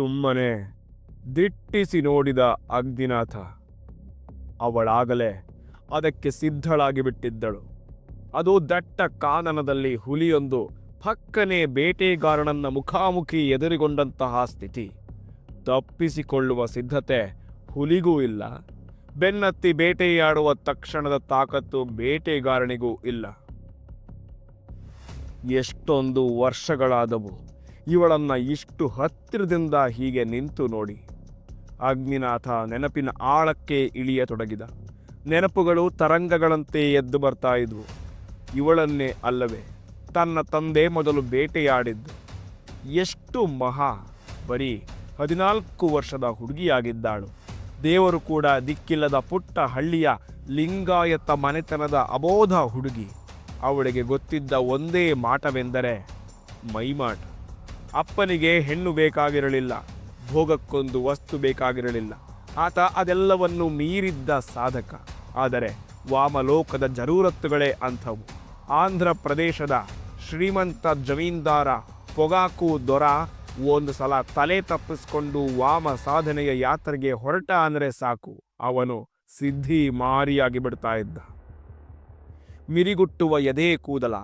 ಸುಮ್ಮನೆ ದಿಟ್ಟಿಸಿ ನೋಡಿದ ಅಗ್ನಿನಾಥ. ಅವಳಾಗಲೇ ಅದಕ್ಕೆ ಸಿದ್ಧಳಾಗಿ ಬಿಟ್ಟಿದ್ದಳು. ಅದು ದಟ್ಟ ಕಾನನದಲ್ಲಿ ಹುಲಿಯೊಂದು ಪಕ್ಕನೆ ಬೇಟೆಗಾರನನ್ನ ಮುಖಾಮುಖಿ ಎದುರಿಗೊಂಡಂತಹ ಸ್ಥಿತಿ. ತಪ್ಪಿಸಿಕೊಳ್ಳುವ ಸಿದ್ಧತೆ ಹುಲಿಗೂ ಇಲ್ಲ. ಬೆನ್ನತ್ತಿ ಬೇಟೆಯಾಡುವ ತಕ್ಷಣದ ತಾಕತ್ತು ಬೇಟೆಗಾರನಿಗೂ ಇಲ್ಲ. ಎಷ್ಟೊಂದು ವರ್ಷಗಳಾದವು. ಇವಳನ್ನ ಇಷ್ಟು ಹತ್ತಿರದಿಂದ ಹೀಗೆ ನಿಂತು ನೋಡಿ. ಅಗ್ನಿನಾಥ ನೆನಪಿನ ಆಳಕ್ಕೆ ಇಳಿಯತೊಡಗಿದ. ನೆನಪುಗಳು ತರಂಗಗಳಂತೆ ಎದ್ದು ಬರ್ತಾ ಇದ್ವು. ಇವಳನ್ನೇ ಅಲ್ಲವೇ, ತನ್ನ ತಂದೆ ಮೊದಲು ಬೇಟೆಯಾಡಿದ್ದು. ಎಷ್ಟು ಮಹಾ, ಬರೀ ಹದಿನಾಲ್ಕು ವರ್ಷದ ಹುಡುಗಿಯಾಗಿದ್ದಾಳು. ದೇವರು ಕೂಡ ದಿಕ್ಕಿಲ್ಲದ ಪುಟ್ಟ ಹಳ್ಳಿಯ ಲಿಂಗಾಯತ ಮನೆತನದ ಅಬೋಧ ಹುಡುಗಿ. ಅವಳಿಗೆ ಗೊತ್ತಿದ್ದ ಒಂದೇ ಮಾಟವೆಂದರೆ ಮೈಮಾಟ. ಅಪ್ಪನಿಗೆ ಹೆಣ್ಣು ಬೇಕಾಗಿರಲಿಲ್ಲ, ಭೋಗಕ್ಕೊಂದು ವಸ್ತು ಬೇಕಾಗಿರಲಿಲ್ಲ. ಆತ ಅದೆಲ್ಲವನ್ನು ಮೀರಿದ್ದ ಸಾಧಕ. ಆದರೆ ವಾಮಲೋಕದ ಜರೂರತ್ತುಗಳೇ ಅಂಥವು. ಆಂಧ್ರ ಪ್ರದೇಶದ ಶ್ರೀಮಂತ ಜಮೀನ್ದಾರ ಪೊಗಾಕು ದೊರ ಒಂದು ಸಲ ತಲೆ ತಪ್ಪಿಸ್ಕೊಂಡು ವಾಮ ಸಾಧನೆಯ ಯಾತ್ರೆಗೆ ಹೊರಟ ಅಂದರೆ ಸಾಕು. ಅವನು ಸಿದ್ಧಿ ಮಾರಿಯಾಗಿ ಬಿಡ್ತಾ ಇದ್ದ. ಮಿರಿಗುಟ್ಟುವ ಎದೆ ಕೂದಲ,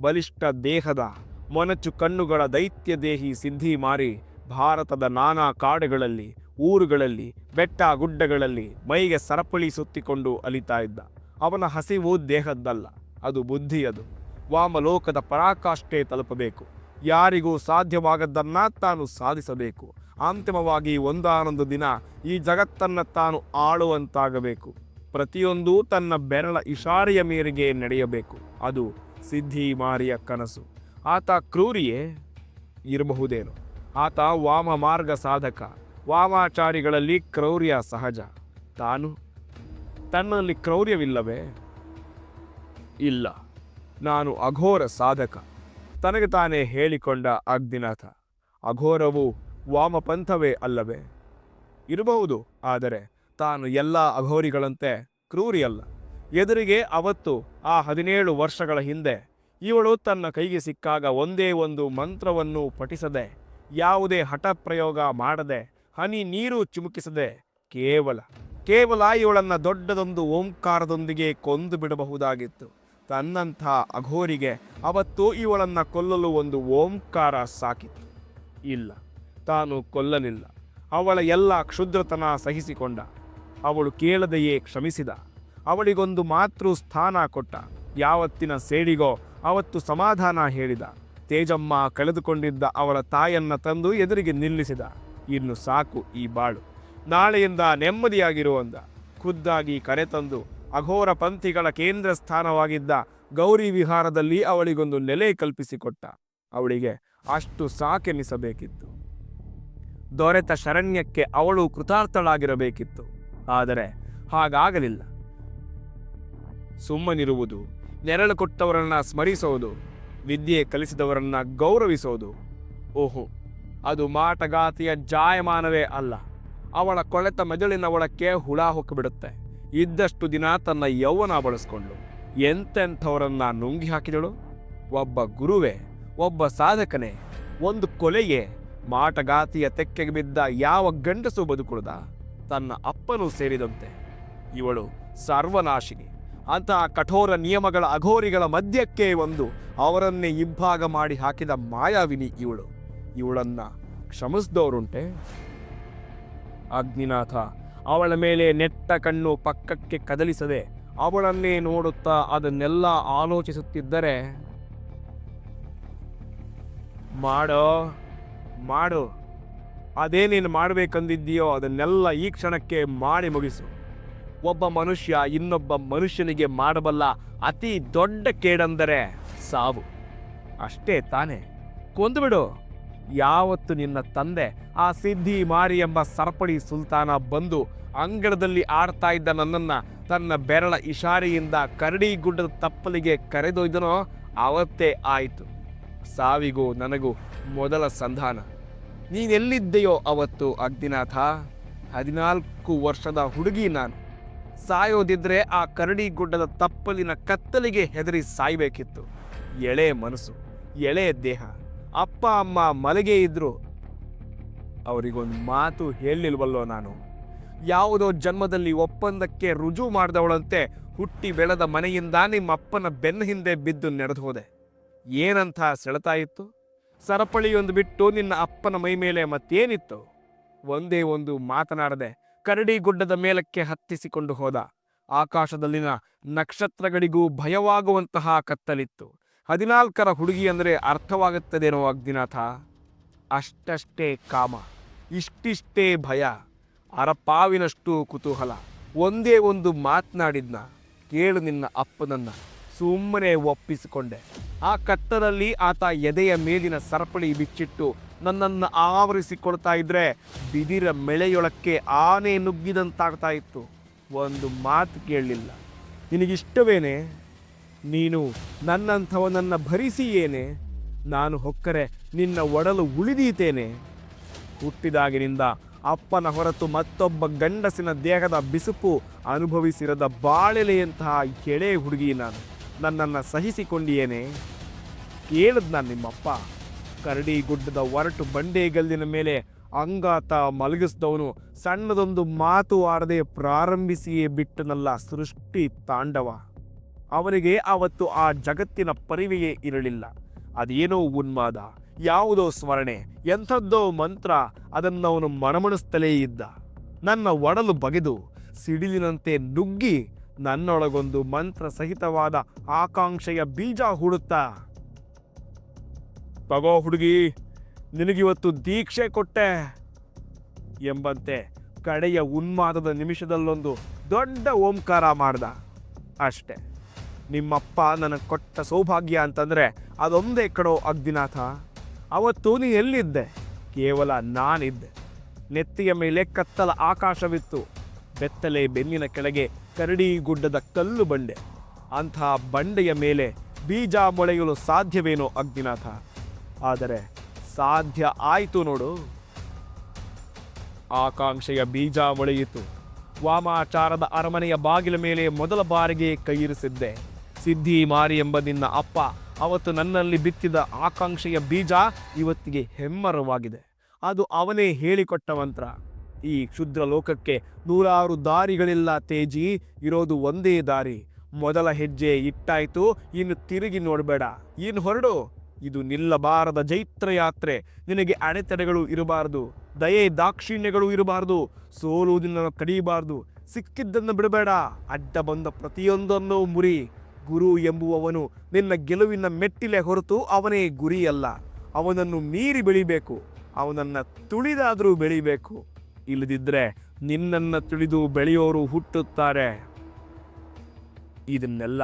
ಬಲಿಷ್ಠ ದೇಹದ ಮೊನಚು ಕಣ್ಣುಗಳ ದೈತ್ಯ ದೇಹಿ ಸಿದ್ಧಿ ಮಾರಿ ಭಾರತದ ನಾನಾ ಕಾಡುಗಳಲ್ಲಿ, ಊರುಗಳಲ್ಲಿ, ಬೆಟ್ಟ ಗುಡ್ಡಗಳಲ್ಲಿ ಮೈಗೆ ಸರಪಳಿ ಸುತ್ತಿಕೊಂಡು ಅಲಿತಾ ಇದ್ದ. ಅವನ ಹಸಿವು ದೇಹದ್ದಲ್ಲ, ಅದು ಬುದ್ಧಿಯದು. ವಾಮಲೋಕದ ಪರಾಕಾಷ್ಠೆ ತಲುಪಬೇಕು. ಯಾರಿಗೂ ಸಾಧ್ಯವಾಗದ್ದನ್ನ ತಾನು ಸಾಧಿಸಬೇಕು. ಅಂತಿಮವಾಗಿ ಒಂದಾನೊಂದು ದಿನ ಈ ಜಗತ್ತನ್ನ ತಾನು ಆಳುವಂತಾಗಬೇಕು. ಪ್ರತಿಯೊಂದೂ ತನ್ನ ಬೆರಳ ಇಶಾರೆಯ ಮೇರೆಗೆ ನಡೆಯಬೇಕು. ಅದು ಸಿದ್ಧಿ ಮಾರಿಯ ಕನಸು. ಆತ ಕ್ರೂರಿಯೇ ಇರಬಹುದೇನು? ಆತ ವಾಮ ಮಾರ್ಗ ಸಾಧಕ, ವಾಮಾಚಾರಿಗಳಲ್ಲಿ ಕ್ರೌರ್ಯ ಸಹಜ. ತಾನು ತನ್ನಲ್ಲಿ ಕ್ರೌರ್ಯವಿಲ್ಲವೇ? ಇಲ್ಲ. ನಾನು ಅಘೋರ ಸಾಧಕ. ತನಗೆ ತಾನೇ ಹೇಳಿಕೊಂಡ ಅಗ್ನಿನಾಥ. ಅಘೋರವು ವಾಮಪಂಥವೇ ಅಲ್ಲವೇ? ಇರಬಹುದು, ಆದರೆ ತಾನು ಎಲ್ಲ ಅಘೋರಿಗಳಂತೆ ಕ್ರೂರಿಯಲ್ಲ. ಎದುರಿಗೆ ಅವತ್ತು ಆ ಹದಿನೇಳು ವರ್ಷಗಳ ಹಿಂದೆ ಇವಳು ತನ್ನ ಕೈಗೆ ಸಿಕ್ಕಾಗ ಒಂದೇ ಒಂದು ಮಂತ್ರವನ್ನು ಪಠಿಸದೆ, ಯಾವುದೇ ಹಠ ಪ್ರಯೋಗ ಮಾಡದೆ, ಹನಿ ನೀರು ಚುಮುಕಿಸದೆ ಕೇವಲ ಕೇವಲ ಇವಳನ್ನ ದೊಡ್ಡದೊಂದು ಓಂಕಾರದೊಂದಿಗೆ ಕೊಂದು ಬಿಡಬಹುದಾಗಿತ್ತು. ತನ್ನಂಥ ಅಘೋರಿಗೆ ಅವತ್ತು ಇವಳನ್ನ ಕೊಲ್ಲಲು ಒಂದು ಓಂಕಾರ ಸಾಕಿತ್ತು ಇಲ್ಲ, ತಾನು ಕೊಲ್ಲಲಿಲ್ಲ. ಅವಳ ಎಲ್ಲ ಕ್ಷುದ್ರತನ ಸಹಿಸಿಕೊಂಡ. ಅವಳು ಕೇಳದೆಯೇ ಕ್ಷಮಿಸಿದ. ಅವಳಿಗೊಂದು ಮಾತೃ ಸ್ಥಾನ ಕೊಟ್ಟ. ಯಾವತ್ತಿನ ಸೇಡಿಗೋ ಅವತ್ತು ಸಮಾಧಾನ ಹೇಳಿದ. ತೇಜಮ್ಮ ಕಳೆದುಕೊಂಡಿದ್ದ ಅವಳ ತಾಯನ್ನ ತಂದು ಎದುರಿಗೆ ನಿಲ್ಲಿಸಿದ. ಇನ್ನು ಸಾಕು ಈ ಬಾಳು. ನಾಳೆಯಿಂದ ನೆಮ್ಮದಿಯಾಗಿರುವಂದ ಖುದ್ದಾಗಿ ಕರೆತಂದು ಅಘೋರ ಪಂಥಿಗಳ ಕೇಂದ್ರ ಸ್ಥಾನವಾಗಿದ್ದ ಗೌರಿ ವಿಹಾರದಲ್ಲಿ ಅವಳಿಗೊಂದು ನೆಲೆ ಕಲ್ಪಿಸಿಕೊಟ್ಟ. ಅವಳಿಗೆ ಅಷ್ಟು ಸಾಕೆನಿಸಬೇಕಿತ್ತು. ದೊರೆತ ಶರಣ್ಯಕ್ಕೆ ಅವಳು ಕೃತಾರ್ಥಳಾಗಿರಬೇಕಿತ್ತು. ಆದರೆ ಹಾಗಾಗಲಿಲ್ಲ. ಸುಮ್ಮನಿರುವುದು ನೆರಳು ಕೊಟ್ಟವರನ್ನ ಸ್ಮರಿಸೋದು, ವಿದ್ಯೆ ಕಲಿಸಿದವರನ್ನ ಗೌರವಿಸೋದು. ಓಹೋ, ಅದು ಮಾಟಗಾತಿಯ ಜಾಯಮಾನವೇ ಅಲ್ಲ. ಅವಳ ಕೊಳೆತ ಮೆದುಳಿನ ಒಳಕ್ಕೆ ಹುಳ ಹೊಕ್ಕಿಬಿಡುತ್ತೆ. ಇದ್ದಷ್ಟು ದಿನ ತನ್ನ ಯೌವನ ಬಳಸ್ಕೊಂಡು ಎಂತೆಂಥವರನ್ನ ನುಂಗಿ ಹಾಕಿದಳು? ಒಬ್ಬ ಗುರುವೆ, ಒಬ್ಬ ಸಾಧಕನೇ, ಒಂದು ಕೊಲೆಗೆ ಮಾಟಗಾತಿಯ ತೆಕ್ಕೆಗೆ ಬಿದ್ದ ಯಾವ ಗಂಡಸು ಬದುಕುಳಿದ? ತನ್ನ ಅಪ್ಪನೂ ಸೇರಿದಂತೆ. ಇವಳು ಸರ್ವನಾಶಿನಿ ಅಂತಹ ಕಠೋರ ನಿಯಮಗಳ ಅಘೋರಿಗಳ ಮಧ್ಯಕ್ಕೆ ಒಂದು ಅವರನ್ನೇ ಇಬ್ಬಾಗ ಮಾಡಿ ಹಾಕಿದ ಮಾಯಾವಿನಿ ಇವಳು. ಇವಳನ್ನ ಕ್ಷಮಿಸಿದವರುಂಟೆ ಅಗ್ನಿನಾಥ, ಅವಳ ಮೇಲೆ ನೆಟ್ಟ ಕಣ್ಣು ಪಕ್ಕಕ್ಕೆ ಕದಲಿಸದೆ ಅವಳನ್ನೇ ನೋಡುತ್ತಾ ಅದನ್ನೆಲ್ಲ ಆಲೋಚಿಸುತ್ತಿದ್ದರೆ, ಮಾಡೋ, ಮಾಡು. ಅದೇನೇನು ಮಾಡಬೇಕಂದಿದ್ದೀಯೋ ಅದನ್ನೆಲ್ಲ ಈ ಕ್ಷಣಕ್ಕೆ ಮಾಡಿ ಮುಗಿಸು. ಒಬ್ಬ ಮನುಷ್ಯ ಇನ್ನೊಬ್ಬ ಮನುಷ್ಯನಿಗೆ ಮಾಡಬಲ್ಲ ಅತಿ ದೊಡ್ಡ ಕೇಡಂದರೆ ಸಾವು. ಅಷ್ಟೇ ತಾನೇ. ಕೊಂದುಬಿಡು ಯಾವತ್ತು ನಿನ್ನ ತಂದೆ ಆ ಸಿದ್ಧಿ ಮಾರಿ ಎಂಬ ಸರಪಳಿ ಸುಲ್ತಾನ ಬಂದು ಅಂಗಳದಲ್ಲಿ ಆಡ್ತಾ ಇದ್ದ ನನ್ನನ್ನು ತನ್ನ ಬೆರಳ ಇಶಾರೆಯಿಂದ ಕರಡಿ ಗುಡ್ಡದ ತಪ್ಪಲಿಗೆ ಕರೆದೊಯ್ದನೋ ಆವತ್ತೇ ಆಯಿತು. ಸಾವಿಗೂ ನನಗೂ ಮೊದಲ ಸಂಧಾನ. ನೀನೆಲ್ಲಿದ್ದೆಯೋ ಅವತ್ತು ಅಗ್ನಿನಾಥ? ಹದಿನಾಲ್ಕು ವರ್ಷದ ಹುಡುಗಿ ನಾನು. ಸಾಯೋದಿದ್ರೆ ಆ ಕರಡಿ ಗುಡ್ಡದ ತಪ್ಪಲಿನ ಕತ್ತಲಿಗೆ ಹೆದರಿ ಸಾಯ್ಬೇಕಿತ್ತು. ಎಳೆ ಮನಸ್ಸು, ಎಳೆ ದೇಹ. ಅಪ್ಪ, ಅಮ್ಮ ಮಲಗೆ ಇದ್ರು. ಅವರಿಗೊಂದು ಮಾತು ಹೇಳಿಲ್ವಲ್ಲೋ ನಾನು? ಯಾವುದೋ ಜನ್ಮದಲ್ಲಿ ಒಪ್ಪಂದಕ್ಕೆ ರುಜು ಮಾಡಿದವಳಂತೆ ಹುಟ್ಟಿ ಬೆಳೆದ ಮನೆಯಿಂದ ನಿಮ್ಮ ಅಪ್ಪನ ಬೆನ್ನ ಹಿಂದೆ ಬಿದ್ದು ನಡೆದು ಹೋದೆ. ಏನಂತ ಸೆಳೆತ ಇತ್ತು? ಸರಪಳಿಯೊಂದು ಬಿಟ್ಟು ನಿನ್ನ ಅಪ್ಪನ ಮೈ ಮೇಲೆ ಮತ್ತೇನಿತ್ತು? ಒಂದೇ ಒಂದು ಮಾತನಾಡದೆ ಕರಡಿ ಗುಡ್ಡದ ಮೇಲಕ್ಕೆ ಹತ್ತಿಸಿಕೊಂಡು ಹೋದ. ಆಕಾಶದಲ್ಲಿನ ನಕ್ಷತ್ರಗಳಿಗೂ ಭಯವಾಗುವಂತಹ ಕತ್ತಲಿತ್ತು. ಹದಿನಾಲ್ಕರ ಹುಡುಗಿ ಅಂದರೆ ಅರ್ಥವಾಗುತ್ತದೇನೋ ಅಗ್ನಿನಾಥ. ಅಷ್ಟಷ್ಟೇ ಕಾಮ, ಇಷ್ಟಿಷ್ಟೇ ಭಯ, ಅರಪಾವಿನಷ್ಟು ಕುತೂಹಲ. ಒಂದೇ ಒಂದು ಮಾತನಾಡಿದ್ನ, ಕೇಳು ನಿನ್ನ ಅಪ್ಪನನ್ನು, ಸುಮ್ಮನೆ ಒಪ್ಪಿಸಿಕೊಂಡೆ. ಆ ಕತ್ತಲಲ್ಲಿ ಆತ ಎದೆಯ ಮೇಲಿನ ಸರಪಳಿ ಬಿಚ್ಚಿಟ್ಟು ನನ್ನನ್ನು ಆವರಿಸಿಕೊಳ್ತಾ ಇದ್ದರೆ ಬಿದಿರ ಮೆಳೆಯೊಳಕ್ಕೆ ಆನೆ ನುಗ್ಗಿದಂತಾಗ್ತಾ ಇತ್ತು. ಒಂದು ಮಾತು ಕೇಳಲಿಲ್ಲ. ನಿನಗಿಷ್ಟವೇನೆ? ನೀನು ನನ್ನಂಥವನನ್ನು ಭರಿಸಿ ಏನೆ ನಾನು ಹೊಕ್ಕರೆ ನಿನ್ನ ಒಡಲು ಉಳಿದೀತೇನೆ? ಹುಟ್ಟಿದಾಗಿನಿಂದ ಅಪ್ಪನ ಹೊರತು ಮತ್ತೊಬ್ಬ ಗಂಡಸಿನ ದೇಹದ ಬಿಸುಪು ಅನುಭವಿಸಿರದ ಬಾಳೆಲೆಯಂತಹ ಎಳೆ ಹುಡುಗಿ ನಾನು. ನನ್ನನ್ನು ಸಹಿಸಿಕೊಂಡಿಯೇನೆ? ಕೇಳಿದ್ ನಾನು ನಿಮ್ಮಪ್ಪ. ಕರಡಿ ಗುಡ್ಡದ ಒರಟು ಬಂಡೆಗಲ್ಲಿನ ಮೇಲೆ ಅಂಗಾತ ಮಲಗಿಸಿದವನು ಸಣ್ಣದೊಂದು ಮಾತು ಆಡದೆ ಪ್ರಾರಂಭಿಸಿಯೇ ಬಿಟ್ಟನಲ್ಲ ಸೃಷ್ಟಿ ತಾಂಡವ. ಅವನಿಗೆ ಆವತ್ತು ಆ ಜಗತ್ತಿನ ಪರಿವೆಯೇ ಇರಲಿಲ್ಲ. ಅದೇನೋ ಉನ್ಮಾದ, ಯಾವುದೋ ಸ್ಮರಣೆ, ಎಂಥದ್ದೋ ಮಂತ್ರ ಅದನ್ನವನು ಮನಮಣಿಸ್ತಲೇ ಇದ್ದ. ನನ್ನ ಒಡಲು ಬಗೆದು ಸಿಡಿಲಿನಂತೆ ನುಗ್ಗಿ ನನ್ನೊಳಗೊಂದು ಮಂತ್ರ ಸಹಿತವಾದ ಆಕಾಂಕ್ಷೆಯ ಬೀಜ ಹೂಡುತ್ತಾ ತಗೋ ಹುಡುಗಿ, ನಿನಗಿವತ್ತು ದೀಕ್ಷೆ ಕೊಟ್ಟೆ ಎಂಬಂತೆ ಕಡೆಯ ಉನ್ಮಾದದ ನಿಮಿಷದಲ್ಲೊಂದು ದೊಡ್ಡ ಓಂಕಾರ ಮಾಡ್ದ. ಅಷ್ಟೆ. ನಿಮ್ಮಪ್ಪ ನನಗೆ ಕೊಟ್ಟ ಸೌಭಾಗ್ಯ ಅಂತಂದರೆ ಅದೊಂದೇ ಕಡೋ ಅಗ್ನಿನಾಥ. ಅವತ್ತು ನೀ ಎಲ್ಲಿದ್ದೆ? ಕೇವಲ ನಾನಿದ್ದೆ. ನೆತ್ತಿಯ ಮೇಲೆ ಕತ್ತಲ ಆಕಾಶವಿತ್ತು. ಬೆತ್ತಲೆ ಬೆನ್ನಿನ ಕೆಳಗೆ ಕರಡಿ ಗುಡ್ಡದ ಕಲ್ಲು ಬಂಡೆ. ಅಂಥ ಬಂಡೆಯ ಮೇಲೆ ಬೀಜ ಮೊಳೆಯಲು ಸಾಧ್ಯವೇನೋ ಅಗ್ನಿನಾಥ. ಆದರೆ ಸಾಧ್ಯ ಆಯಿತು ನೋಡು. ಆಕಾಂಕ್ಷೆಯ ಬೀಜ ಮೊಳೆಯಿತು. ವಾಮಾಚಾರದ ಅರಮನೆಯ ಬಾಗಿಲ ಮೇಲೆ ಮೊದಲ ಬಾರಿಗೆ ಕೈಯಿರಿಸಿದ್ದೆ ಸಿದ್ಧಿ ಮಾರಿ ಎಂಬ ನಿನ್ನ ಅಪ್ಪ ಅವತ್ತು ನನ್ನಲ್ಲಿ ಬಿತ್ತಿದ ಆಕಾಂಕ್ಷೆಯ ಬೀಜ ಇವತ್ತಿಗೆ ಹೆಮ್ಮರವಾಗಿದೆ. ಅದು ಅವನೇ ಹೇಳಿಕೊಟ್ಟ ಮಂತ್ರ. ಈ ಕ್ಷುದ್ರ ಲೋಕಕ್ಕೆ ನೂರಾರು ದಾರಿಗಳಿಲ್ಲ ತೇಜಿ, ಇರೋದು ಒಂದೇ ದಾರಿ. ಮೊದಲ ಹೆಜ್ಜೆ ಇಟ್ಟಾಯ್ತು, ಇನ್ನು ತಿರುಗಿ ನೋಡಬೇಡ. ಇನ್ನು ಹೊರಡು. ಇದು ನಿಲ್ಲಬಾರದ ಜೈತ್ರ ಯಾತ್ರೆ ನಿನಗೆ ಅಡೆತಡೆಗಳು ಇರಬಾರದು, ದಯೆ ದಾಕ್ಷಿಣ್ಯಗಳು ಇರಬಾರದು, ಸೋಲು ನಿನ್ನನ್ನು ಕಡಿಯಬಾರದು ಸಿಕ್ಕಿದ್ದನ್ನು ಬಿಡಬೇಡ. ಅಡ್ಡ ಬಂದ ಪ್ರತಿಯೊಂದನ್ನು ಮುರಿ. ಗುರು ಎಂಬುವವನು ನಿನ್ನ ಗೆಲುವಿನ ಮೆಟ್ಟಿಲೆ ಹೊರತು ಅವನೇ ಗುರಿಯಲ್ಲ. ಅವನನ್ನು ಮೀರಿ ಬೆಳಿಬೇಕು, ಅವನನ್ನು ತುಳಿದಾದರೂ ಬೆಳಿಬೇಕು. ಇಲ್ಲದಿದ್ದರೆ ನಿನ್ನನ್ನು ತಿಳಿದು ಬೆಳೆಯೋರು ಹುಟ್ಟುತ್ತಾರೆ. ಇದನ್ನೆಲ್ಲ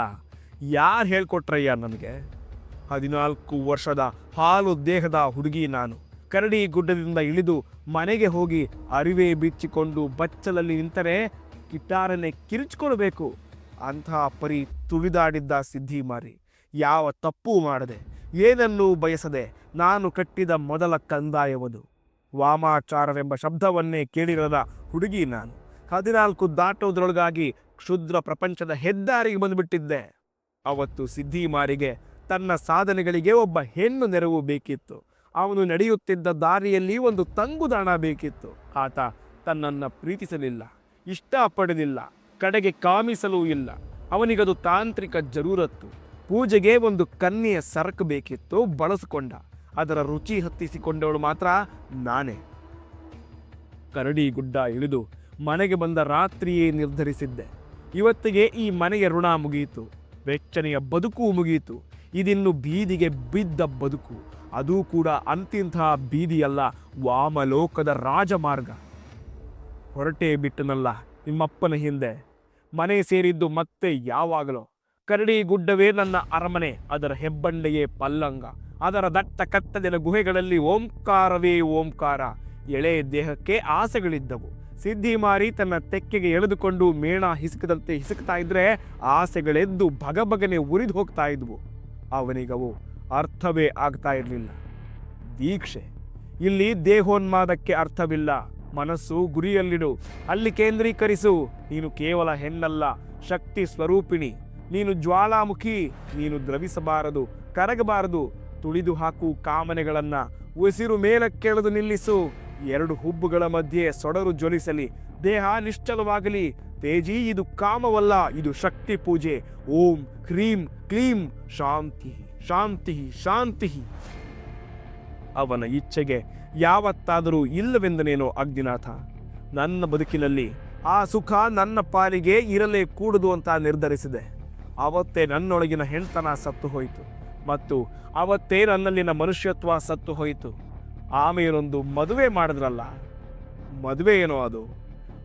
ಯಾರು ಹೇಳ್ಕೊಟ್ರಯ್ಯ ನನಗೆ? ಹದಿನಾಲ್ಕು ವರ್ಷದ ಹಾಲು ದೇಹದ ಹುಡುಗಿ ನಾನು. ಕರಡಿ ಗುಡ್ಡದಿಂದ ಇಳಿದು ಮನೆಗೆ ಹೋಗಿ ಅರಿವೆ ಬಿಚ್ಚಿಕೊಂಡು ಬಚ್ಚಲಲ್ಲಿ ನಿಂತರೆ ಕಿಟಾರನೆ ಕಿರಿಚ್ಕೊಳ್ಬೇಕು ಅಂತಹ ಪರಿ ತುಳಿದಾಡಿದ್ದ ಸಿದ್ಧಿ ಮಾರಿ. ಯಾವ ತಪ್ಪು ಮಾಡದೆ, ಏನನ್ನೂ ಬಯಸದೆ ನಾನು ಕಟ್ಟಿದ ಮೊದಲ ಕಂದಾಯವದು. ವಾಮಾಚಾರವೆಂಬ ಶಬ್ದವನ್ನೇ ಕೇಳಿರದ ಹುಡುಗಿ ನಾನು. ಹದಿನಾಲ್ಕು ದಾಟೋದ್ರೊಳಗಾಗಿ ಕ್ಷುದ್ರ ಪ್ರಪಂಚದ ಹೆದ್ದಾರಿಗೆ ಬಂದುಬಿಟ್ಟಿದ್ದೆ. ಅವತ್ತು ಸಿದ್ಧಿಮಾರಿಗೆ ತನ್ನ ಸಾಧನೆಗಳಿಗೆ ಒಬ್ಬ ಹೆಣ್ಣು ನೆರವು ಬೇಕಿತ್ತು. ಅವನು ನಡೆಯುತ್ತಿದ್ದ ದಾರಿಯಲ್ಲಿ ಒಂದು ತಂಗುದಾಣ ಬೇಕಿತ್ತು. ಆತ ತನ್ನನ್ನು ಪ್ರೀತಿಸಲಿಲ್ಲ, ಇಷ್ಟಪಡಲಿಲ್ಲ, ಕಡೆಗೆ ಕಾಮಿಸಲೂ ಇಲ್ಲ. ಅವನಿಗದು ತಾಂತ್ರಿಕ ಜರೂರತ್ತು. ಪೂಜೆಗೆ ಒಂದು ಕನ್ಯೆಯ ಸರಕು ಬೇಕಿತ್ತು, ಬಳಸಿಕೊಂಡ. ಅದರ ರುಚಿ ಹತ್ತಿಸಿಕೊಂಡವಳು ಮಾತ್ರ ನಾನೇ. ಕರಡಿ ಗುಡ್ಡ ಇಳಿದು ಮನೆಗೆ ಬಂದ ರಾತ್ರಿಯೇ ನಿರ್ಧರಿಸಿದ್ದೆ. ಇವತ್ತಿಗೆ ಈ ಮನೆಯ ಋಣ ಮುಗಿಯಿತು. ವೆಚ್ಚನೆಯ ಬದುಕು ಮುಗಿಯಿತು. ಇದಿನ್ನು ಬೀದಿಗೆ ಬಿದ್ದ ಬದುಕು. ಅದೂ ಕೂಡ ಅಂತಿಂತಹ ಬೀದಿಯಲ್ಲ, ವಾಮಲೋಕದ ರಾಜಮಾರ್ಗ. ಹೊರಟೇ ಬಿಟ್ಟನಲ್ಲ ನಿಮ್ಮಪ್ಪನ ಹಿಂದೆ. ಮನೆ ಸೇರಿದ್ದು ಮತ್ತೆ ಯಾವಾಗಲೋ. ಕರಡಿ ಗುಡ್ಡವೇ ನನ್ನ ಅರಮನೆ, ಅದರ ಹೆಬ್ಬಂಡೆಯೇ ಪಲ್ಲಂಗ. ಅದರ ದಟ್ಟ ಕತ್ತಲಿನ ಗುಹೆಗಳಲ್ಲಿ ಓಂಕಾರವೇ ಓಂಕಾರ. ಎಳೆ ದೇಹಕ್ಕೆ ಆಸೆಗಳಿದ್ದವು. ಸಿದ್ಧಿ ಮಾರಿ ತನ್ನ ತೆಕ್ಕೆಗೆ ಎಳೆದುಕೊಂಡು ಮೇಣ ಹಿಸುಕದಂತೆ ಹಿಸುಕ್ತಾ ಇದ್ರೆ ಆಸೆಗಳೆದ್ದು ಭಗಭಗನೆ ಉರಿದು ಹೋಗ್ತಾ ಇದ್ವು. ಅವನಿಗವು ಅರ್ಥವೇ ಆಗ್ತಾ ಇರಲಿಲ್ಲ. ದೀಕ್ಷೆ. ಇಲ್ಲಿ ದೇಹೋನ್ಮಾದಕ್ಕೆ ಅರ್ಥವಿಲ್ಲ. ಮನಸ್ಸು ಗುರಿಯಲ್ಲಿಡು. ಅಲ್ಲಿ ಕೇಂದ್ರೀಕರಿಸು. ನೀನು ಕೇವಲ ಹೆಣ್ಣಲ್ಲ, ಶಕ್ತಿ ಸ್ವರೂಪಿಣಿ. ನೀನು ಜ್ವಾಲಾಮುಖಿ. ನೀನು ದ್ರವಿಸಬಾರದು, ಕರಗಬಾರದು. ತುಳಿದು ಹಾಕು ಕಾಮನೆಗಳನ್ನು. ಉಸಿರು ಮೇಲಕ್ಕೆಳೆದು ನಿಲ್ಲಿಸು. ಎರಡು ಹುಬ್ಬುಗಳ ಮಧ್ಯೆ ಸೊಡರು ಜ್ವಲಿಸಲಿ. ದೇಹ ನಿಶ್ಚಲವಾಗಲಿ. ತೇಜಿ, ಇದು ಕಾಮವಲ್ಲ, ಇದು ಶಕ್ತಿ ಪೂಜೆ. ಓಂ ಕ್ರೀಂ ಕ್ಲೀಂ. ಶಾಂತಿ ಶಾಂತಿ ಶಾಂತಿ. ಅವನ ಇಚ್ಛೆಗೆ ಯಾವತ್ತಾದರೂ ಇಲ್ಲವೆಂದನೇನೋ ಅಗ್ನಿನಾಥ? ನನ್ನ ಬದುಕಿನಲ್ಲಿ ಆ ಸುಖ ನನ್ನ ಪಾಲಿಗೆ ಇರಲೇ ಕೂಡುದು ಅಂತ ನಿರ್ಧರಿಸಿದೆ. ಅವತ್ತೇ ನನ್ನೊಳಗಿನ ಹೆಣ್ತನ ಸತ್ತು ಹೋಯಿತು ಮತ್ತು ಅವತ್ತೇ ನನ್ನಲ್ಲಿನ ಮನುಷ್ಯತ್ವ ಸತ್ತು ಹೋಯಿತು. ಆಮೇಲೊಂದು ಮದುವೆ ಮಾಡಿದ್ರಲ್ಲ ಮದುವೆ ಏನೋ ಅದು?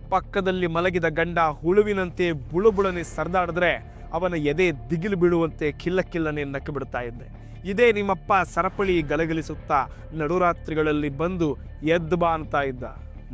ಪಕ್ಕದಲ್ಲಿ ಮಲಗಿದ ಗಂಡ ಹುಳುವಿನಂತೆ ಬುಳುಬುಳನೆ ಸರಿದಾಡಿದ್ರೆ ಅವನ ಎದೆ ದಿಗಿಲು ಬೀಳುವಂತೆ ಕಿಲ್ಲ ಕಿಲ್ಲನೆ ನಕ್ಕು ಬಿಡ್ತಾ ಇದ್ದೆ. ಇದೇ ನಿಮ್ಮಪ್ಪ ಸರಪಳಿ ಗಲಗಲಿಸುತ್ತಾ ನಡುರಾತ್ರಿಗಳಲ್ಲಿ ಬಂದು ಎದ್ದು ಬಾ ಅಂತ ಇದ್ದ.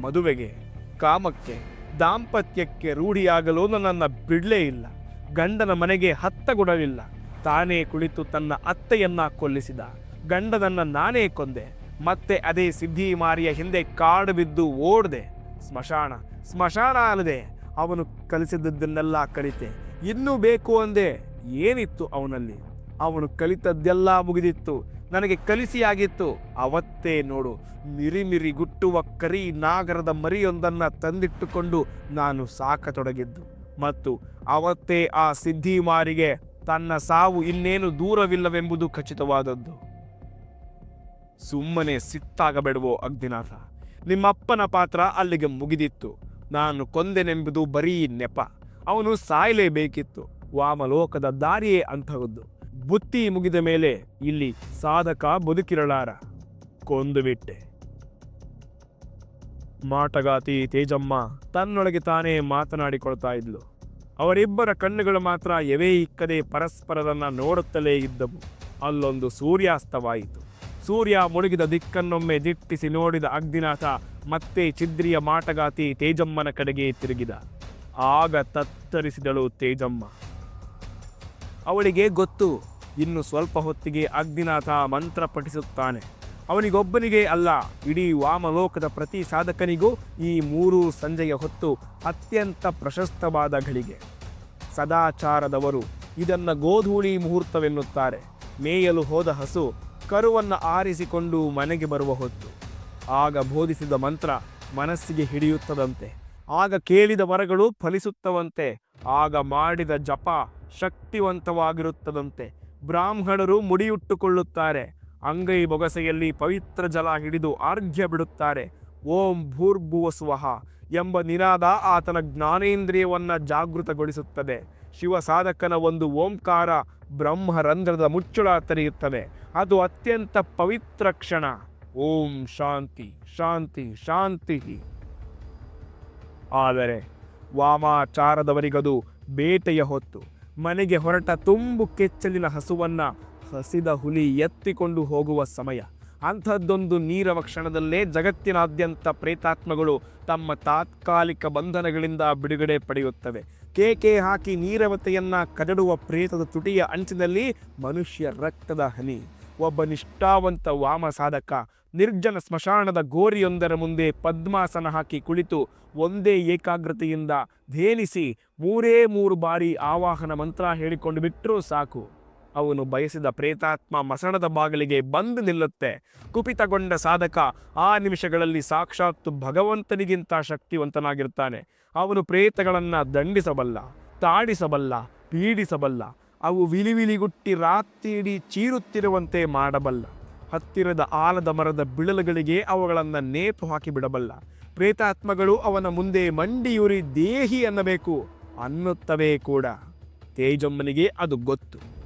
ಮದುವೆಗೆ, ಕಾಮಕ್ಕೆ, ದಾಂಪತ್ಯಕ್ಕೆ ರೂಢಿಯಾಗಲು ನನ್ನ ಬಿಡಲೇ ಇಲ್ಲ. ಗಂಡನ ಮನೆಗೆ ಹತ್ತಗೊಡಲಿಲ್ಲ. ತಾನೇ ಕುಳಿತು ತನ್ನ ಅತ್ತೆಯನ್ನ ಕೊಲ್ಲಿಸಿದ. ಗಂಡನನ್ನ ನಾನೇ ಕೊಂದೆ. ಮತ್ತೆ ಅದೇ ಸಿದ್ಧಿ ಮಾರಿಯ ಹಿಂದೆ ಕಾಡು ಬಿದ್ದು ಓಡ್ದೆ. ಸ್ಮಶಾನ. ಸ್ಮಶಾನ ಅಲ್ಲದೆ ಅವನು ಕಲಿಸಿದ್ದನ್ನೆಲ್ಲ ಕಲಿತೆ. ಇನ್ನೂ ಬೇಕು ಅಂದೆ ಏನಿತ್ತು ಅವನಲ್ಲಿ? ಅವನು ಕಲಿತದ್ದೆಲ್ಲ ಮುಗಿದಿತ್ತು. ನನಗೆ ಕಲಿಸಿಯಾಗಿತ್ತು. ಅವತ್ತೇ ನೋಡು, ಮಿರಿಮಿರಿ ಗುಟ್ಟುವ ಕರಿ ನಾಗರದ ಮರಿಯೊಂದನ್ನ ತಂದಿಟ್ಟುಕೊಂಡು ನಾನು ಸಾಕತೊಡಗಿದ್ದು. ಮತ್ತು ಅವತ್ತೇ ಆ ಸಿದ್ಧಿ ಮಾರಿಗೆ ತನ್ನ ಸಾವು ಇನ್ನೇನು ದೂರವಿಲ್ಲವೆಂಬುದು ಖಚಿತವಾದದ್ದು. ಸುಮ್ಮನೆ ಸಿಟ್ಟಾಗಬೇಡವೋ ಅಗ್ನಿನಾಥ. ನಿಮ್ಮಪ್ಪನ ಪಾತ್ರ ಅಲ್ಲಿಗೆ ಮುಗಿದಿತ್ತು. ನಾನು ಕೊಂದೆನೆಂಬುದು ಬರೀ ನೆಪ. ಅವನು ಸಾಯಲೇಬೇಕಿತ್ತು. ವಾಮಲೋಕದ ದಾರಿಯೇ ಅಂತಹದ್ದು. ಬುತ್ತಿ ಮುಗಿದ ಮೇಲೆ ಇಲ್ಲಿ ಸಾಧಕ ಬದುಕಿರಲಾರ. ಕೊಂದು ಬಿಟ್ಟೆ. ಮಾಟಗಾತಿ ತೇಜಮ್ಮ ತನ್ನೊಳಗೆ ತಾನೇ ಮಾತನಾಡಿಕೊಳ್ತಾ ಇದ್ಲು. ಅವರಿಬ್ಬರ ಕಣ್ಣುಗಳು ಮಾತ್ರ ಎವೇ ಇಕ್ಕದೆ ಪರಸ್ಪರರನ್ನ ನೋಡುತ್ತಲೇ ಇದ್ದವು. ಅಲ್ಲೊಂದು ಸೂರ್ಯಾಸ್ತವಾಯಿತು. ಸೂರ್ಯ ಮುಳುಗಿದ ದಿಕ್ಕನ್ನೊಮ್ಮೆ ದಿಟ್ಟಿಸಿ ನೋಡಿದ ಅಗ್ನಿನಾಥ ಮತ್ತೆ ಚಿದ್ರಿಯ ಮಾಟಗಾತಿ ತೇಜಮ್ಮನ ಕಡೆಗೆ ತಿರುಗಿದ. ಆಗ ತತ್ತರಿಸಿದಳು ತೇಜಮ್ಮ. ಅವಳಿಗೆ ಗೊತ್ತು, ಇನ್ನು ಸ್ವಲ್ಪ ಹೊತ್ತಿಗೆ ಅಗ್ನಿನಾಥ ಮಂತ್ರ ಪಠಿಸುತ್ತಾನೆ. ಅವನಿಗೊಬ್ಬನಿಗೆ ಅಲ್ಲ, ಇಡೀ ವಾಮಲೋಕದ ಪ್ರತಿ ಸಾಧಕನಿಗೂ ಈ ಮೂರು ಸಂಜೆಯ ಹೊತ್ತು ಅತ್ಯಂತ ಪ್ರಶಸ್ತವಾದ ಘಳಿಗೆ. ಸದಾಚಾರದವರು ಇದನ್ನ ಗೋಧೂಳಿ ಮುಹೂರ್ತವೆನ್ನುತ್ತಾರೆ. ಮೇಯಲು ಹೋದ ಹಸು ಕರುವನ್ನು ಆರಿಸಿಕೊಂಡು ಮನೆಗೆ ಬರುವ ಹೊತ್ತು. ಆಗ ಬೋಧಿಸಿದ ಮಂತ್ರ ಮನಸ್ಸಿಗೆ ಹಿಡಿಯುತ್ತದಂತೆ. ಆಗ ಕೇಳಿದ ವರಗಳು ಫಲಿಸುತ್ತವಂತೆ. ಆಗ ಮಾಡಿದ ಜಪ ಶಕ್ತಿವಂತವಾಗಿರುತ್ತದಂತೆ. ಬ್ರಾಹ್ಮಣರು ಮುಡಿಯುಟ್ಟುಕೊಳ್ಳುತ್ತಾರೆ. ಅಂಗೈ ಬೊಗಸೆಯಲ್ಲಿ ಪವಿತ್ರ ಜಲ ಹಿಡಿದು ಆರ್ಘ್ಯ ಬಿಡುತ್ತಾರೆ. ಓಂ ಭೂರ್ಭುವ ಎಂಬ ನಿನಾದ ಆತನ ಜ್ಞಾನೇಂದ್ರಿಯವನ್ನು ಜಾಗೃತಗೊಳಿಸುತ್ತದೆ. ಶಿವ ಸಾಧಕನ ಒಂದು ಓಂಕಾರ ಬ್ರಹ್ಮರಂಧ್ರದ ಮುಚ್ಚುಳ ತೆರೆಯುತ್ತದೆ ಅದು ಅತ್ಯಂತ ಪವಿತ್ರ ಕ್ಷಣ. ಓಂ ಶಾಂತಿ ಶಾಂತಿ ಶಾಂತಿ. ಆದರೆ ವಾಮಾಚಾರದವರಿಗದು ಬೇಟೆಯ ಹೊತ್ತು. ಮನೆಗೆ ಹೊರಟ ತುಂಬು ಕೆಚ್ಚಲಿನ ಹಸುವನ್ನ ಹಸಿದ ಹುಲಿ ಎತ್ತಿಕೊಂಡು ಹೋಗುವ ಸಮಯ. ಅಂಥದ್ದೊಂದು ನೀರವ ಕ್ಷಣದಲ್ಲೇ ಜಗತ್ತಿನಾದ್ಯಂತ ಪ್ರೇತಾತ್ಮಗಳು ತಮ್ಮ ತಾತ್ಕಾಲಿಕ ಬಂಧನಗಳಿಂದ ಬಿಡುಗಡೆ ಪಡೆಯುತ್ತವೆ. ಕೇಕೆ ಹಾಕಿ ನೀರವತೆಯನ್ನು ಕದಡುವ ಪ್ರೇತದ ತುಟಿಯ ಅಂಚಿನಲ್ಲಿ ಮನುಷ್ಯ ರಕ್ತದ ಹನಿ. ಒಬ್ಬ ನಿಷ್ಠಾವಂತ ವಾಮ ಸಾಧಕ ನಿರ್ಜನ ಸ್ಮಶಾನದ ಗೋರಿಯೊಂದರ ಮುಂದೆ ಪದ್ಮಾಸನ ಹಾಕಿ ಕುಳಿತು ಒಂದೇ ಏಕಾಗ್ರತೆಯಿಂದ ಧೇನಿಸಿ ಮೂರೇ ಮೂರು ಬಾರಿ ಆವಾಹನ ಮಂತ್ರ ಹೇಳಿಕೊಂಡು ಬಿಟ್ಟರೂ ಸಾಕು. ಅವನು ಬಯಸಿದ ಪ್ರೇತಾತ್ಮ ಮಸಣದ ಬಾಗಿಲಿಗೆ ಬಂದು ನಿಲ್ಲುತ್ತೆ. ಕುಪಿತಗೊಂಡ ಸಾಧಕ ಆ ನಿಮಿಷಗಳಲ್ಲಿ ಸಾಕ್ಷಾತ್ ಭಗವಂತನಿಗಿಂತ ಶಕ್ತಿವಂತನಾಗಿರ್ತಾನೆ. ಅವನು ಪ್ರೇತಗಳನ್ನು ದಂಡಿಸಬಲ್ಲ, ತಾಡಿಸಬಲ್ಲ, ಪೀಡಿಸಬಲ್ಲ, ಅವು ವಿಲಿವಿಲಿಗುಟ್ಟಿ ರಾತ್ರಿಡಿ ಚೀರುತ್ತಿರುವಂತೆ ಮಾಡಬಲ್ಲ. ಹತ್ತಿರದ ಆಲದ ಮರದ ಬಿಳಲುಗಳಿಗೆ ಅವುಗಳನ್ನು ನೇತು ಹಾಕಿ ಬಿಡಬಲ್ಲ. ಪ್ರೇತಾತ್ಮಗಳು ಅವನ ಮುಂದೆ ಮಂಡಿಯುರಿ ದೇಹಿ ಅನ್ನಬೇಕು ಅನ್ನುತ್ತವೇ ಕೂಡ. ತೇಜಮ್ಮನಿಗೆ ಅದು ಗೊತ್ತು.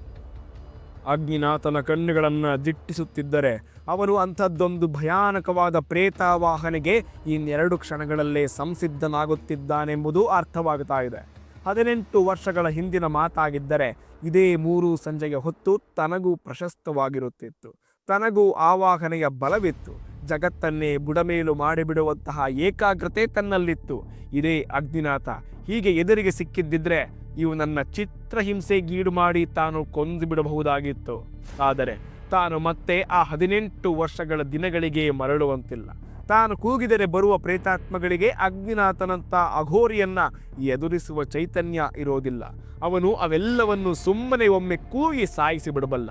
ಅಗ್ನಿನಾಥನ ಕಣ್ಣುಗಳನ್ನು ದಿಟ್ಟಿಸುತ್ತಿದ್ದರೆ ಅವನು ಅಂಥದ್ದೊಂದು ಭಯಾನಕವಾದ ಪ್ರೇತಾವಾಹನೆಗೆ ಇನ್ನೆರಡು ಕ್ಷಣಗಳಲ್ಲೇ ಸಂಸಿದ್ಧನಾಗುತ್ತಿದ್ದಾನೆಂಬುದು ಅರ್ಥವಾಗುತ್ತಾ ಇದೆ. ಹದಿನೆಂಟು ವರ್ಷಗಳ ಹಿಂದಿನ ಮಾತಾಗಿದ್ದರೆ ಇದೇ ಮೂರು ಸಂಜೆಯ ಹೊತ್ತು ತನಗೂ ಪ್ರಶಸ್ತವಾಗಿರುತ್ತಿತ್ತು. ತನಗೂ ಆವಾಹನೆಯ ಬಲವಿತ್ತು. ಜಗತ್ತನ್ನೇ ಬುಡಮೇಲು ಮಾಡಿಬಿಡುವಂತಹ ಏಕಾಗ್ರತೆ ತನ್ನಲ್ಲಿತ್ತು. ಇದೇ ಅಗ್ನಿನಾಥ ಹೀಗೆ ಎದುರಿಗೆ ಸಿಕ್ಕಿದ್ದಿದ್ರೆ ಇವು ನನ್ನ ಚಿತ್ರಹಿಂಸೆಗೀಡು ಮಾಡಿ ತಾನು ಕೊಂದು ಬಿಡಬಹುದಾಗಿತ್ತು ಆದರೆ ತಾನು ಮತ್ತೆ ಆ ಹದಿನೆಂಟು ವರ್ಷಗಳ ದಿನಗಳಿಗೆ ಮರಳುವಂತಿಲ್ಲ. ತಾನು ಕೂಗಿದರೆ ಬರುವ ಪ್ರೇತಾತ್ಮಗಳಿಗೆ ಅಗ್ನಿನಾಥನಂಥ ಅಘೋರಿಯನ್ನ ಎದುರಿಸುವ ಚೈತನ್ಯ ಇರೋದಿಲ್ಲ. ಅವನು ಅವೆಲ್ಲವನ್ನು ಸುಮ್ಮನೆ ಒಮ್ಮೆ ಕೂಗಿ ಸಾಯಿಸಿ ಬಿಡಬಲ್ಲ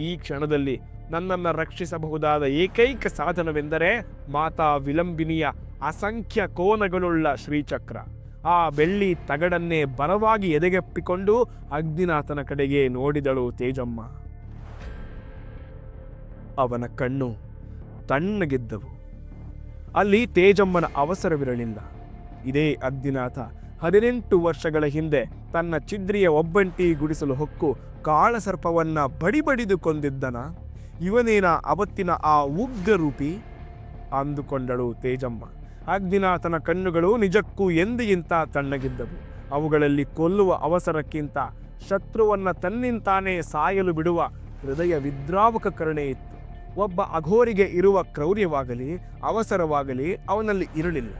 ಈ ಕ್ಷಣದಲ್ಲಿ ನನ್ನನ್ನು ರಕ್ಷಿಸಬಹುದಾದ ಏಕೈಕ ಸಾಧನವೆಂದರೆ ಮಾತಾ ವಿಲಂಬಿನಿಯ ಅಸಂಖ್ಯ ಕೋನಗಳುಳ್ಳ ಶ್ರೀಚಕ್ರ. ಆ ಬೆಳ್ಳಿ ತಗಡನ್ನೇ ಬಲವಾಗಿ ಎದೆಗೆಪ್ಪಿಕೊಂಡು ಅಗ್ನಿನಾಥನ ಕಡೆಗೆ ನೋಡಿದಳು ತೇಜಮ್ಮ. ಅವನ ಕಣ್ಣು ತಣ್ಣಗಿದ್ದವು. ಅಲ್ಲಿ ತೇಜಮ್ಮನ ಅವಸರವಿರಲಿಲ್ಲ. ಇದೇ ಅಗ್ನಿನಾಥ ಹದಿನೆಂಟು ವರ್ಷಗಳ ಹಿಂದೆ ತನ್ನ ಚಿದ್ರಿಯ ಒಬ್ಬಂಟಿ ಗುಡಿಸಲು ಹೊಕ್ಕು ಕಾಳಸರ್ಪವನ್ನ ಬಡಿಬಡಿದು ಕೊಂದಿದ್ದನ ಇವನೇನ ಅವತ್ತಿನ ಆ ಉಗ್ರರೂಪಿ? ಅಂದುಕೊಂಡಳು ತೇಜಮ್ಮ. ಅಗ್ನಿನಾಥನ ಕಣ್ಣುಗಳು ನಿಜಕ್ಕೂ ಎಂದಿಗಿಂತ ತಣ್ಣಗಿದ್ದವು. ಅವುಗಳಲ್ಲಿ ಕೊಲ್ಲುವ ಅವಸರಕ್ಕಿಂತ ಶತ್ರುವನ್ನ ತನ್ನಿಂತಾನೇ ಸಾಯಲು ಬಿಡುವ ಹೃದಯ ವಿದ್ರಾವಕ ಕರುಣೆ ಇತ್ತು. ಒಬ್ಬ ಅಘೋರಿಗೆ ಇರುವ ಕ್ರೌರ್ಯವಾಗಲಿ, ಅವಸರವಾಗಲಿ ಅವನಲ್ಲಿ ಇರಲಿಲ್ಲ.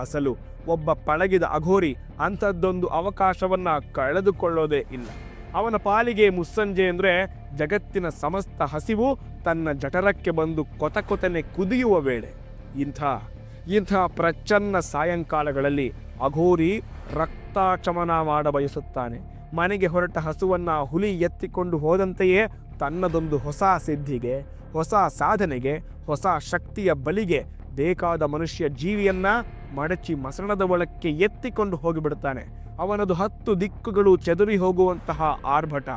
ಅಸಲು ಒಬ್ಬ ಪಳಗಿದ ಅಘೋರಿ ಅಂಥದ್ದೊಂದು ಅವಕಾಶವನ್ನು ಕಳೆದುಕೊಳ್ಳೋದೇ ಇಲ್ಲ. ಅವನ ಪಾಲಿಗೆ ಮುಸ್ಸಂಜೆ ಅಂದರೆ ಜಗತ್ತಿನ ಸಮಸ್ತ ಹಸಿವು ತನ್ನ ಜಠರಕ್ಕೆ ಬಂದು ಕೊತ ಕೊತನೆ ಕುದಿಯುವ ವೇಳೆ. ಇಂಥ ಇಂಥ ಪ್ರಚನ್ನ ಸಾಯಂಕಾಲಗಳಲ್ಲಿ ಅಘೋರಿ ರಕ್ತಾಚಮನ ಮಾಡ ಬಯಸುತ್ತಾನೆ. ಮನೆಗೆ ಹೊರಟ ಹಸುವನ್ನ ಹುಲಿ ಎತ್ತಿಕೊಂಡು ಹೋದಂತೆಯೇ ತನ್ನದೊಂದು ಹೊಸ ಸಿದ್ಧಿಗೆ, ಹೊಸ ಸಾಧನೆಗೆ, ಹೊಸ ಶಕ್ತಿಯ ಬಲಿಗೆ ಬೇಕಾದ ಮನುಷ್ಯ ಜೀವಿಯನ್ನ ಮಡಚಿ ಮಸಣದ ಒಳಕ್ಕೆ ಎತ್ತಿಕೊಂಡು ಹೋಗಿಬಿಡುತ್ತಾನೆ. ಅವನದು ಹತ್ತು ದಿಕ್ಕುಗಳು ಚದುರಿ ಹೋಗುವಂತಹ ಆರ್ಭಟ.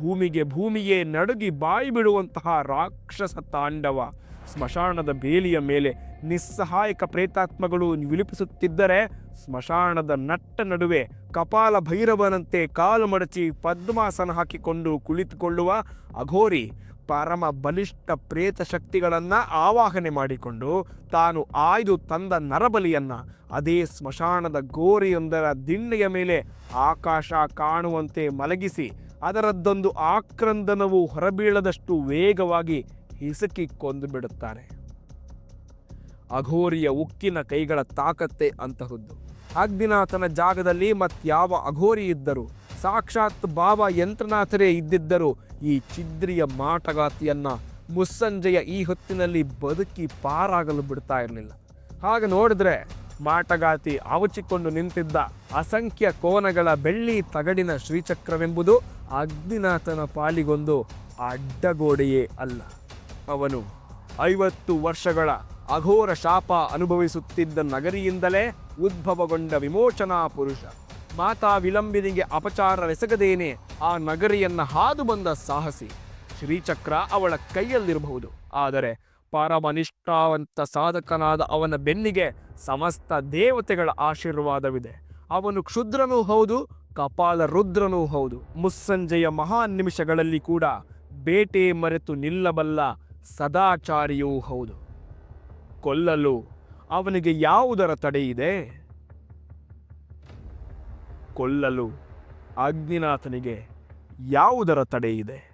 ಭೂಮಿಗೆ ಭೂಮಿಯೇ ನಡುಗಿ ಬಾಯಿ ಬಿಡುವಂತಹ ರಾಕ್ಷಸ ತಾಂಡವ. ಸ್ಮಶಾನದ ಬೇಲಿಯ ಮೇಲೆ ನಿಸ್ಸಹಾಯಕ ಪ್ರೇತಾತ್ಮಗಳು ವಿಲುಪಿಸುತ್ತಿದ್ದರೆ ಸ್ಮಶಾನದ ನಟ್ಟ ನಡುವೆ ಕಪಾಲ ಭೈರವನಂತೆ ಕಾಲು ಮಡಚಿ ಪದ್ಮಾಸನ ಹಾಕಿಕೊಂಡು ಕುಳಿತುಕೊಳ್ಳುವ ಅಘೋರಿ ಪರಮ ಬಲಿಷ್ಠ ಪ್ರೇತ ಶಕ್ತಿಗಳನ್ನು ಆವಾಹನೆ ಮಾಡಿಕೊಂಡು ತಾನು ಆಯ್ದು ತಂದ ನರಬಲಿಯನ್ನ ಅದೇ ಸ್ಮಶಾನದ ಗೋರಿಯೊಂದರ ದಿಣ್ಣೆಯ ಮೇಲೆ ಆಕಾಶ ಕಾಣುವಂತೆ ಮಲಗಿಸಿ ಅದರದ್ದೊಂದು ಆಕ್ರಂದನವು ಹೊರಬೀಳದಷ್ಟು ವೇಗವಾಗಿ ಹಿಸುಕಿ ಕೊಂದು ಬಿಡುತ್ತಾನೆ ಅಘೋರಿಯ ಉಕ್ಕಿನ ಕೈಗಳ ತಾಕತ್ತೆ ಅಂತಹದ್ದು. ಅಗ್ನಿನಾಥನ ಜಾಗದಲ್ಲಿ ಮತ್ಯಾವ ಅಘೋರಿ ಇದ್ದರು? ಸಾಕ್ಷಾತ್ ಬಾಬಾ ಯಂತ್ರನಾಥರೇ ಇದ್ದಿದ್ದರು. ಈ ಚಿದ್ರಿಯ ಮಾಟಗಾತಿಯನ್ನ ಮುಸ್ಸಂಜೆಯ ಈ ಹೊತ್ತಿನಲ್ಲಿ ಬದುಕಿ ಪಾರಾಗಲು ಬಿಡ್ತಾ ಇರಲಿಲ್ಲ. ಹಾಗೆ ನೋಡಿದ್ರೆ ಮಾಟಗಾತಿ ಆವಚಿಕೊಂಡು ನಿಂತಿದ್ದ ಅಸಂಖ್ಯ ಕೋನಗಳ ಬೆಳ್ಳಿ ತಗಡಿನ ಶ್ರೀಚಕ್ರವೆಂಬುದು ಅಗ್ನಿನಾಥನ ಪಾಲಿಗೊಂದು ಅಡ್ಡಗೋಡೆಯೇ ಅಲ್ಲ. ಅವನು ಐವತ್ತು ವರ್ಷಗಳ ಅಘೋರ ಶಾಪ ಅನುಭವಿಸುತ್ತಿದ್ದ ನಗರಿಯಿಂದಲೇ ಉದ್ಭವಗೊಂಡ ವಿಮೋಚನಾ ಪುರುಷ. ಮಾತಾ ವಿಳಂಬಿನಿಗೆ ಅಪಚಾರವೆಸಗದೇನೆ ಆ ನಗರಿಯನ್ನು ಹಾದು ಬಂದ ಸಾಹಸಿ. ಶ್ರೀಚಕ್ರ ಅವಳ ಕೈಯಲ್ಲಿರಬಹುದು. ಆದರೆ ಪರಮನಿಷ್ಠಾವಂತ ಸಾಧಕನಾದ ಅವನ ಬೆನ್ನಿಗೆ ಸಮಸ್ತ ದೇವತೆಗಳ ಆಶೀರ್ವಾದವಿದೆ. ಅವನು ಕ್ಷುದ್ರನೂ ಹೌದು ಕಪಾಲ ರುದ್ರನೂ ಹೌದು. ಮುಸ್ಸಂಜೆಯ ಮಹಾನ್ ನಿಮಿಷಗಳಲ್ಲಿ ಕೂಡ ಬೇಟೆ ಮರೆತು ನಿಲ್ಲಬಲ್ಲ ಸದಾಚಾರಿಯೂ ಹೌದು. ಕೊಲ್ಲಲು ಅವನಿಗೆ ಯಾವುದರ ತಡೆಯಿದೆ ಕೊಲ್ಲಲು ಅಗ್ನಿನಾಥನಿಗೆ ಯಾವುದರ ತಡೆಯಿದೆ